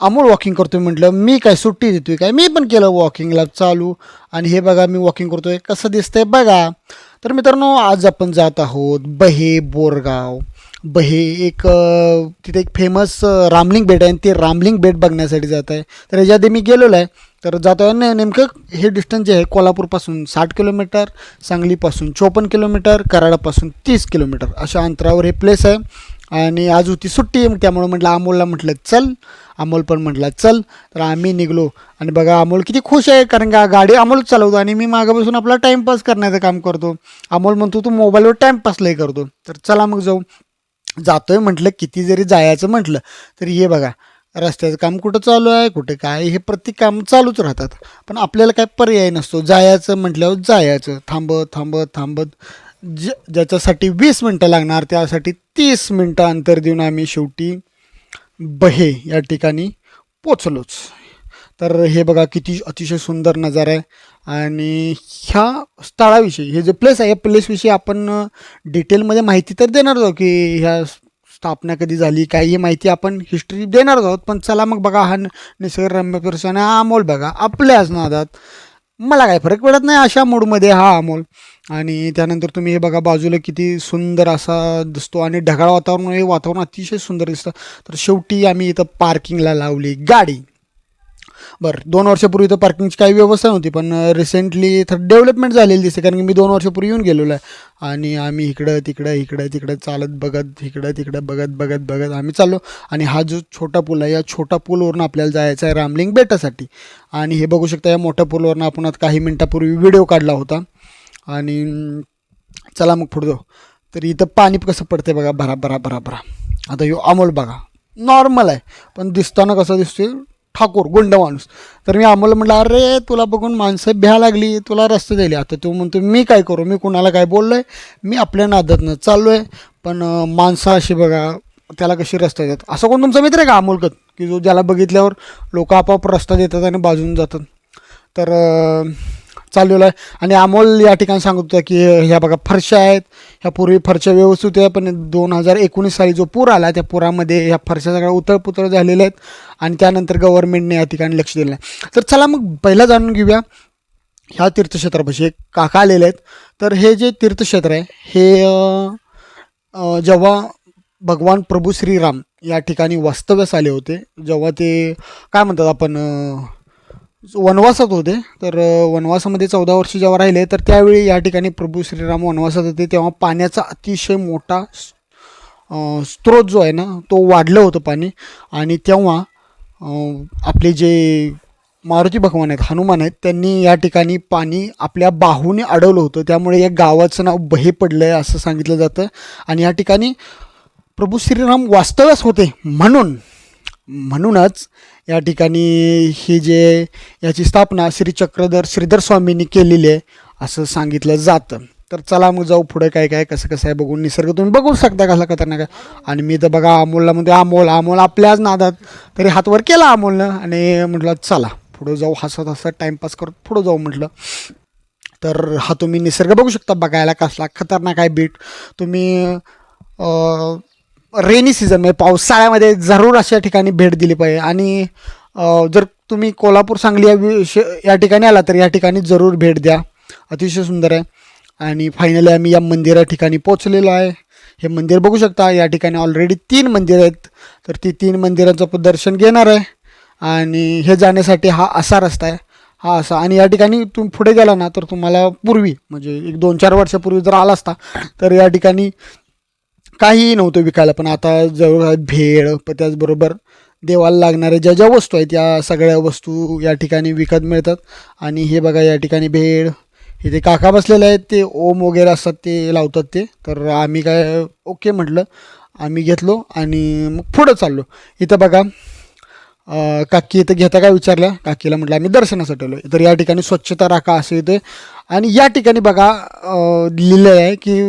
Amol walking करतोय म्हटलं मी काय सुट्टी देतोय काय? मी पण केलं वॉकिंगला चालू. आणि हे बघा मी वॉकिंग करतोय. कसं दिसतंय बघा. तर मित्रांनो आज आपण जात आहोत बहे बोरगाव. बहे एक तिथे एक फेमस रामलिंग बेट आहे आणि ते रामलिंग बेट बघण्यासाठी जात आहे. तर याच्या आधी मी गेलेलो आहे. तर जातो आहे ना नेमकं हे डिस्टन्स जे आहे कोल्हापूरपासून साठ किलोमीटर सांगलीपासून चोपन्न किलोमीटर कराडापासून तीस किलोमीटर अशा अंतरावर हे प्लेस आहे. आणि आज होती सुट्टी त्यामुळं म्हटलं अमोलला म्हटलं चल. अमोल पण म्हटलं चल. तर आम्ही निघलो. आणि बघा अमोल किती खुश आहे कारण का गाडी अमोल चालवतो आणि मी मागं बसून आपला टाईमपास करण्याचं काम करतो. अमोल म्हणतो तू मोबाईलवर टाईमपास लय करतो. तर चला मग जाऊ. जातोय म्हटलं किती जरी जायचं म्हटलं तरी हे बघा रस्त्याचं काम कुठं चालू आहे कुठं काय हे प्रत्येक काम चालूच राहतात. पण आपल्याला काय पर्याय नसतो जायचं म्हटल्यावर जायचं. थांबत थांबत थांबत. ज ज्याच्यासाठी वीस मिनटं लागणार त्यासाठी तीस मिनटं अंतर देऊन आम्ही शेवटी बहे या ठिकाणी पोचलोच. तर हे बघा किती अतिशय सुंदर नजारा आहे. आणि ह्या स्थळाविषयी हे जे प्लेस आहे या प्लेसविषयी आपण डिटेलमध्ये माहिती तर देणार आहोत की ह्या स्थापना कधी झाली काय ही माहिती आपण हिस्ट्री देणार आहोत. पण चला मग बघा हा निसर्गरम्य प्रदर्शन हा अमोल बघा. आपल्याच नादात मला काय फरक पडत नाही अशा मूडमध्ये हा अमोल. आणि त्यानंतर तुम्ही हे बघा बाजूला किती सुंदर असा दिसतो आणि ढगाळ वातावरण हे वातावरण अतिशय सुंदर दिसतं. तर शेवटी आम्ही इथं पार्किंगला लावली गाडी. बरं दोन वर्षापूर्वी तर पार्किंगची काही व्यवस्था नव्हती पण रिसेंटली तर डेव्हलपमेंट झालेली दिसते कारण की मी दोन वर्षापूर्वी येऊन गेलेलो आहे. आणि आम्ही इकडं तिकडं इकडं तिकडं चालत बघत इकडं तिकडं बघत बघत बघत आम्ही चाललो. आणि हा जो छोटा पूल आहे या छोटा पूलवरून आपल्याला जायचं आहे रामलिंग बेटासाठी. आणि हे बघू शकता या मोठ्या पूलवरून आपण आता काही मिनटापूर्वी व्हिडिओ काढला होता. आणि चला मग पुढे जाऊ. तर इथं पाणी कसं पडते बघा भरा भरा भरा भरा. आता ह्यो अमोल बघा. नॉर्मल आहे पण दिसताना कसं दिसतोय? ठाकूर गुंड माणूस. तर मी अमोल म्हटलं अरे तुला बघून माणसं भ्या लागली तुला रस्ते दिले. आता तू म्हणतो मी काय करू? मी कुणाला काय बोललो आहे मी आपल्या नादातनं चाललो आहे पण माणसं अशी बघा त्याला कशी रस्ता देतात? असं कोण तुमचा मित्र आहे का अमोलकत की जो ज्याला बघितल्यावर लोक आपोआप रस्ता देतात आणि बाजून जातात. तर चाललेलं आहे. आणि अमोल या ठिकाणी सांगत होता की ह्या बघा फरशा आहेत. ह्या पूर्वी फरशा व्यवस्थित होत्या पण दोन हजार एकोणीस साली जो पूर आला त्या पुरामध्ये ह्या फरशा सगळ्या उतळपुतळ झालेल्या आहेत. आणि त्यानंतर गव्हर्नमेंटने या ठिकाणी लक्ष दिलं आहे. तर चला मग पहिला जाणून घेऊया ह्या तीर्थक्षेत्रापाशी. एक काका आलेले आहेत. तर हे जे तीर्थक्षेत्र आहे हे जेव्हा भगवान प्रभू श्रीराम या ठिकाणी वास्तव्यास आले होते जेव्हा ते काय म्हणतात आपण वनवासात होते. तर वनवासामध्ये चौदा वर्ष जेव्हा राहिले तर त्यावेळी या ठिकाणी प्रभू श्रीराम वनवासात होते. तेव्हा पाण्याचा अतिशय मोठा स्त्रोत स्रोत जो आहे ना तो वाढलं होतं पाणी. आणि तेव्हा आपले जे मारुती भगवान आहेत हनुमान आहेत त्यांनी या ठिकाणी पाणी आपल्या बाहूने अडवलं होतं. त्यामुळे या गावाचं नाव बहे पडलं आहे असं सांगितलं जातं. आणि या ठिकाणी प्रभू श्रीराम वास्तव्यास होते म्हणून म्हणूनच या ठिकाणी ही जे याची स्थापना श्री चक्रधर श्रीधर स्वामींनी केलेली आहे असं सांगितलं जातं. तर चला मग जाऊ पुढे काय काय कसं कसं आहे बघून निसर्ग. तुम्ही बघू शकता कसला खतरनाक आहे. आणि मी तर बघा अमोलला म्हणजे अमोल अमोल आपल्याच नादात. तरी हातवर केला अमोलनं आणि म्हटलं चला पुढं जाऊ. हसत हसत टाईमपास करत पुढं जाऊ म्हटलं. तर हा तुम्ही निसर्ग बघू शकता बघायला कसला खतरनाक आहे बीट तुम्ही रेनी सीझन म्हणजे पावसाळ्यामध्ये जरूर अशा ठिकाणी भेट दिली पाहिजे. आणि जर तुम्ही कोल्हापूर सांगली या विषय या ठिकाणी आला तर या ठिकाणी जरूर भेट द्या. अतिशय सुंदर आहे. आणि फायनली आम्ही या मंदिरा ठिकाणी पोचलेलो आहे. हे मंदिर बघू शकता. या ठिकाणी ऑलरेडी तीन मंदिर आहेत. तर ती तीन मंदिरांचं पण दर्शन घेणार आहे. आणि हे जाण्यासाठी हा असा रस्ता आहे. हा असा. आणि या ठिकाणी तुम्ही पुढे गेला ना तर तुम्हाला पूर्वी म्हणजे एक दोन चार वर्षापूर्वी जर आला असता तर या ठिकाणी काहीही नव्हतं विकायला पण आता जवळ भेळ पण त्याचबरोबर देवाला लागणाऱ्या ज्या ज्या वस्तू आहेत त्या सगळ्या वस्तू या ठिकाणी विकत मिळतात. आणि हे बघा या ठिकाणी भेळ इथे काका बसलेले आहेत ते ओम वगैरे असतात ते लावतात ते. तर आम्ही काय ओके म्हटलं आम्ही घेतलो आणि मग पुढं चाललो. इथं बघा काकी इथं घेता काय विचारलं काकीला म्हटलं आम्ही दर्शनासाठी आलो तर या ठिकाणी स्वच्छता राखा असं येते आणि या ठिकाणी बघा लिहिलं आहे की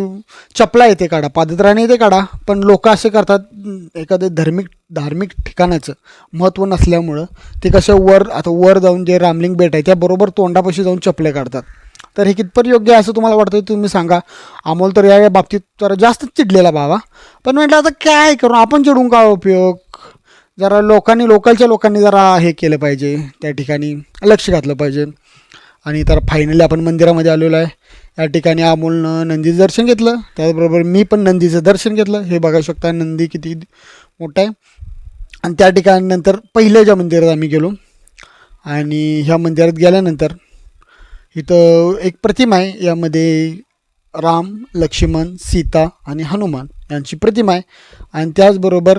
चपला येते काढा पादत्राणे येते काढा पण लोक असे करतात एखादं धार्मिक धार्मिक ठिकाणाचं महत्त्व नसल्यामुळं ते कसं वर आता वर जाऊन जे रामलिंग बेट आहे त्याबरोबर तोंडापाशी जाऊन चपले काढतात. तर हे कितपत योग्य आहे असं तुम्हाला वाटतं तुम्ही सांगा. अमोल तर या बाबतीत जरा जास्तच चिडलेला बाबा. पण म्हटलं आता काय करू? आपण चिडून काय उपयोग? जरा लोकांनी लोकलच्या लोकांनी जरा हे केलं पाहिजे त्या ठिकाणी लक्ष घातलं पाहिजे. आणि तर फायनली आपण मंदिरामध्ये आलेलो आहे. या ठिकाणी अमोलनं नंदीचं दर्शन घेतलं. त्याचबरोबर मी पण नंदीचं दर्शन घेतलं. हे बघा शकता नंदी किती मोठा आहे. आणि त्या ठिकाणी नंतर पहिल्या ज्या मंदिरात आम्ही गेलो आणि ह्या मंदिरात गेल्यानंतर इथं एक प्रतिमा आहे. यामध्ये राम लक्ष्मण सीता आणि हनुमान यांची प्रतिमा आहे. आणि त्याचबरोबर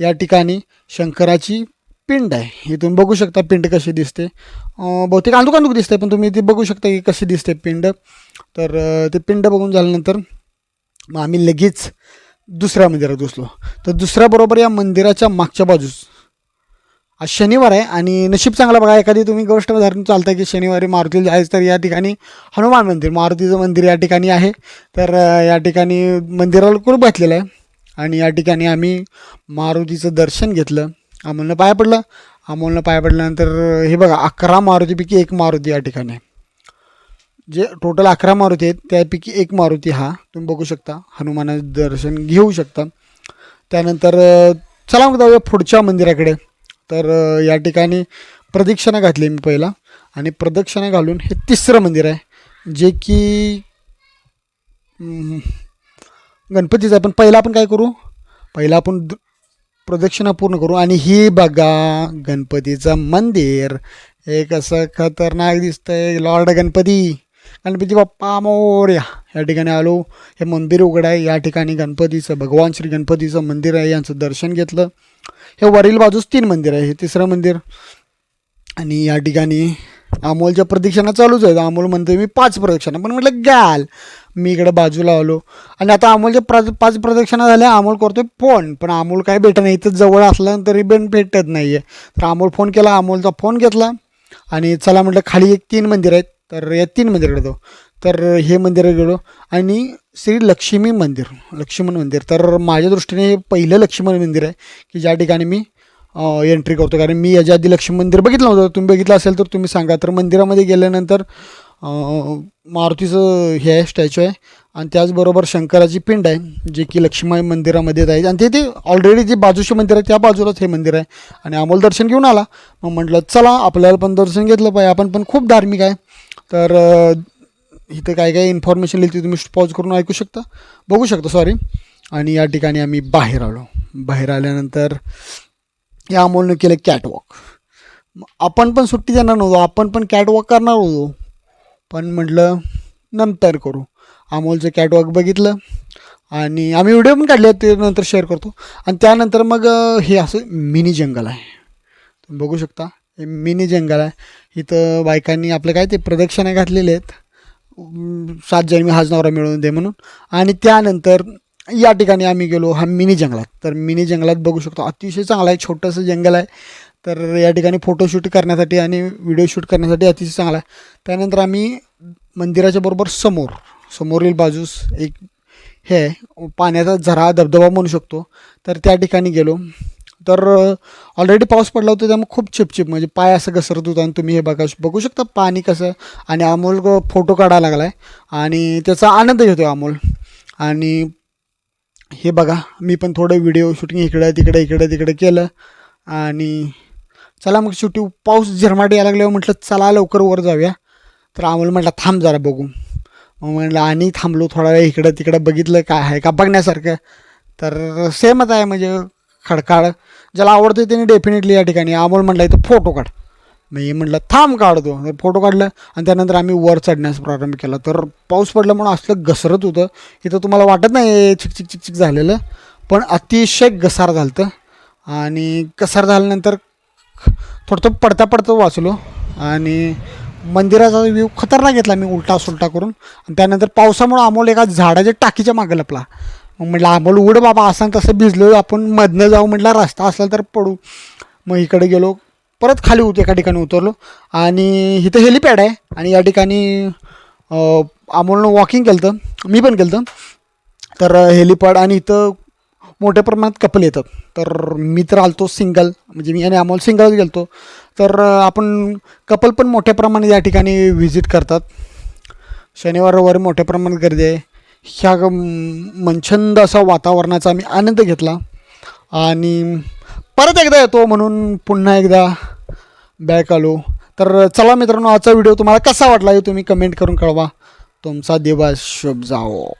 या ठिकाणी शंकराची पिंड आहे. इथून बघू शकता पिंड कशी दिसते. बहुतेक अंदूक दिसते पण तुम्ही ती बघू शकता की कशी दिसते पिंड. तर ते पिंड बघून झाल्यानंतर मग आम्ही लगेच दुसऱ्या मंदिरात घुसलो. तर दुसऱ्याबरोबर या मंदिराच्या मागच्या बाजूस आज शनिवार आहे आणि नशीब चांगला बघा एखादी तुम्ही गोष्ट धरून चालता की शनिवारी मारुतीला जायचं तर या ठिकाणी हनुमान मंदिर मारुतीचं मंदिर या ठिकाणी आहे. तर या ठिकाणी मंदिराला कुलूप घातलेलं आहे? आणि या ठिकाणी आम्ही मारुतीचं दर्शन घेतलं. अमोलनं पाया पडलं. अमोलनं पाया पडल्यानंतर हे बघा अकरा मारुतीपैकी एक मारुती या ठिकाणी आहे. जे टोटल अकरा मारुती आहेत त्यापैकी एक मारुती हा तुम्ही बघू शकता. हनुमानाचं दर्शन घेऊ शकता. त्यानंतर चला मग जाऊया पुढच्या मंदिराकडे. तर या ठिकाणी प्रदक्षिणा घातली मी पहिला. आणि प्रदक्षिणा घालून हे तिसरं मंदिर आहे जे की गणपतीचं आहे. पण पहिला आपण काय करू? पहिला आपण प्रदक्षिणा पूर्ण करू. आणि ही बघा गणपतीचं मंदिर. हे कसं खतरनाक दिसतंय. लॉर्ड गणपती. गणपती बाप्पा मोर्या या ठिकाणी आलो. हे मंदिर उघड आहे. या ठिकाणी गणपतीचं भगवान श्री गणपतीचं मंदिर आहे. यांचं दर्शन घेतलं. हे वरील बाजूस तीन मंदिर आहे. हे तिसरं मंदिर. आणि या ठिकाणी अमोलच्या प्रदक्षिणा चालूच आहेत. अमोल म्हणतो मी पाच प्रदक्षिणा. पण म्हटलं गाल मी इकडं बाजूला आलो. आणि आता अमोलच्या प्र पाच प्रदक्षिणा झाल्या अमोल करतोय फोन. पण अमोल काय भेटत नाही इथं जवळ असलं तरी बेन भेटत नाही आहे तर अमोल फोन केला अमोलचा फोन घेतला. आणि चला म्हटलं खाली एक तीन मंदिर आहेत. तर या तीन मंदिराकडे जाऊ. तर हे मंदिर गेलो. आणि श्री लक्ष्मी मंदिर लक्ष्मण मंदिर. तर माझ्या दृष्टीने हे पहिलं लक्ष्मण मंदिर आहे की ज्या ठिकाणी मी एंट्री करतो. कारण मी याच्या आधी लक्ष्मी मंदिर बघितलं होतं. तुम्ही बघितलं असेल तर तुम्ही सांगा. तर मंदिरामध्ये गेल्यानंतर मारुतीचं हे आहे स्टॅच्यू आहे. आणि त्याचबरोबर शंकराची पिंड आहे जे की लक्ष्मी मंदिरामध्येच आहे आणि ते ते ऑलरेडी जे बाजूचे मंदिर आहे त्या बाजूलाच हे मंदिर आहे. आणि अमोल दर्शन घेऊन आला. मग म्हटलं चला आपल्याला पण दर्शन घेतलं पाहिजे. आपण पण खूप धार्मिक आहे. तर इथं काय काय इन्फॉर्मेशन लिहिली ती तुम्ही पॉज करून ऐकू शकता. बघू शकता सॉरी आणि या ठिकाणी आम्ही बाहेर आलो. बाहेर आल्यानंतर या अमोलनं केलं कॅटवॉक आपण पण सुट्टी देणार नव्हतो. आपण पण कॅटवॉक करणार होतो. पण म्हटलं नंतर करू. अमोलचं कॅटवॉक बघितलं आणि आम्ही व्हिडिओ पण काढले ते नंतर शेअर करतो. आणि त्यानंतर मग हे असं मिनी जंगल आहे. तुम्ही बघू शकता हे मिनी जंगल आहे. इथं बायकांनी आपलं काय ते प्रदक्षिणा घातलेले आहेत. सात सात मी हाच नवरा मिळवून दे म्हणून. आणि त्यानंतर या ठिकाणी आम्ही गेलो हा मिनी जंगलात तर मिनी जंगलात बघू शकतो. अतिशय चांगला आहे छोटंसं जंगल आहे. तर या ठिकाणी फोटोशूट करण्यासाठी आणि व्हिडिओ शूट करण्यासाठी अतिशय चांगला आहे. त्यानंतर आम्ही मंदिराच्या बरोबर समोर समोरील बाजूस एक हे आहे, पाण्याचा झरा धबधबा म्हणू शकतो. तर त्या ठिकाणी गेलो. तर ऑलरेडी पाऊस पडला होता त्यामुळे खूप चिपचिप म्हणजे पाय असं घसरत होता आणि तुम्ही हे बघा बघू शकता पाणी कसं आणि अमोल फोटो काढायला लागला आहे आणि त्याचा आनंद घेतो अमोल. आणि हे बघा मी पण थोडं व्हिडिओ शूटिंग इकडं तिकडे इकडं तिकडे केलं. आणि चला मग शेवटी पाऊस झिरमाट यायला लागल्यावर म्हटलं चला लवकर वर जाऊया. तर अमोल म्हटलं थांब जरा बघू. मग म्हटलं आणि थांबलो थोडा वेळ इकडं तिकडं बघितलं काय आहे का बघण्यासारखं. तर सेमच आहे म्हणजे खडकाळ. ज्याला आवडतं त्याने डेफिनेटली या ठिकाणी. अमोल म्हटलं इथं फोटो काढ. मी म्हटलं थांब काढतो. तर फोटो काढलं आणि त्यानंतर आम्ही वर चढण्यास प्रारंभ केला. तर पाऊस पडला म्हणून असलं घसरत होतं. इथं तुम्हाला वाटत नाही चिक चिक चिक चिक झालेलं पण अतिशय घसार झालं होतं आणि घसार झाल्यानंतर थोडं पडता पडता वाचलो आणि मंदिराचा व्ह्यू खतरनाक घेतला मी उलटा सुलटा करून. आणि त्यानंतर पावसामुळं अमोल एका झाडाच्या टाकीच्या मागे लपला. मग म्हटलं अमोल उड बाबा असं तसं भिजलो आपण मधनं जाऊ. म्हटलं रस्ता असला तर पडू. मग इकडे गेलो परत खाली उत एका ठिकाणी उतरलो. आणि इथं हेलिपॅड आहे आणि या ठिकाणी अमोलनं वॉकिंग केलं होतं मी पण केलं होतं तर हेलिपॅड आणि इथं मोठ्या प्रमाणात कपल येतात. तर मी तर आलतो सिंगल म्हणजे मी आणि अमोल सिंगल गेलतो. तर आपण कपल पण मोठ्या प्रमाणात या ठिकाणी व्हिजिट करतात. शनिवार रविवारी मोठ्या प्रमाणात गर्दी आहे. ह्या मनछंद असा वातावरणाचा आम्ही आनंद घेतला. आणि परत एकदा येतो म्हणून पुन्हा एकदा बॅक आलो. तर चला मित्रांनो आजचा व्हिडिओ तुम्हाला कसा वाटला हे तुम्ही कमेंट करून कळवा. तुमचा दिवस शुभ जावो.